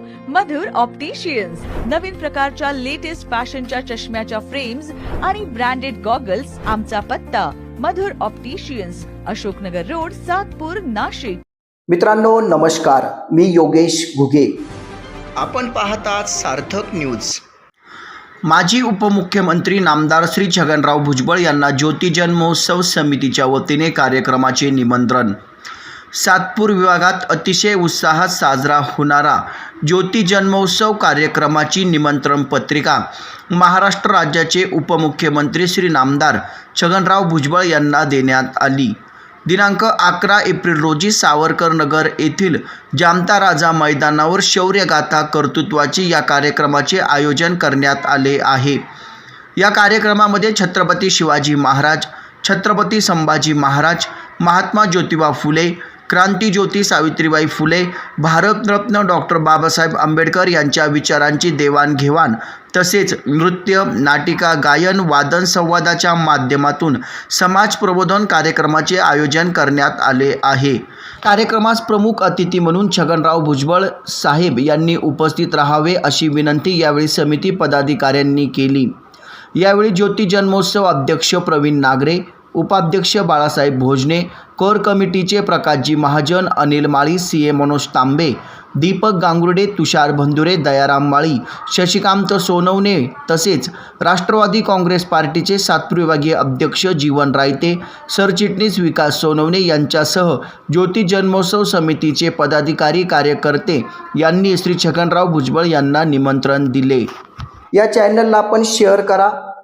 मधुर opticians नवीन प्रकारच्या latest फॅशनच्या चष्म्याच्या फ्रेम्स आणि ब्रँडेड गॉगल्स आमचा पत्ता. Madhur opticians Ashoknagar road Satpur Nashik. मित्रांनो नमस्कार. मी योगेश घुगे. आपण पाहतात सार्थक न्यूज माजी उपमुख्यमंत्री नामदार श्री छगनराव भुजबळ यांना ज्योती जन्मोत्सव समितीच्या वतीने कार्यक्रमाचे निमंत्रण. सातपूर विभागात अतिशय उत्साहात साजरा होणारा ज्योती जन्मोत्सव कार्यक्रमाची निमंत्रण पत्रिका. महाराष्ट्र राज्याचे उपमुख्यमंत्री श्री नामदार छगनराव भुजबळ यांना देण्यात आली. दिनांक अकरा एप्रिल रोजी सावरकर नगर येथील जामता राजा मैदानावर शौर्यगाथा कर्तृत्वाची या कार्यक्रमाचे आयोजन करण्यात आले आहे. या कार्यक्रमामध्ये छत्रपती शिवाजी महाराज छत्रपती संभाजी महाराज महात्मा ज्योतिबा फुले क्रांतीज्योती सावित्रीबाई फुले भारतरत्न डॉक्टर बाबासाहेब आंबेडकर यांच्या विचारांची देवाणघेवाण तसेच नृत्य नाटिका गायन वादन संवादाच्या माध्यमातून समाज प्रबोधन कार्यक्रमाचे आयोजन करण्यात आले आहे. कार्यक्रमास प्रमुख अतिथी म्हणून छगनराव भुजबळ साहेब यांनी उपस्थित राहावे अशी विनंती यावेळी समिती पदाधिकाऱ्यांनी केली. यावेळी ज्योती जन्मोत्सव अध्यक्ष प्रवीण नागरे उपाध्यक्ष बाळासाहेब भोजने कोर कमिटीचे प्रकाशजी महाजन अनिल माळी सी ए मनोज तांबे दीपक गांगुर्डे तुषार भंदुरे दयाराम माळी शशिकांत सोनवणे तसेच राष्ट्रवादी काँग्रेस पार्टीचे सातविभागीय अध्यक्ष जीवन रायते सरचिटणीस विकास सोनवणे यांच्यासह ज्योती जन्मोत्सव समितीचे पदाधिकारी कार्यकर्ते यांनी श्री छगनराव भुजबळ यांना निमंत्रण दिले. या चॅनलला आपण शेअर करा.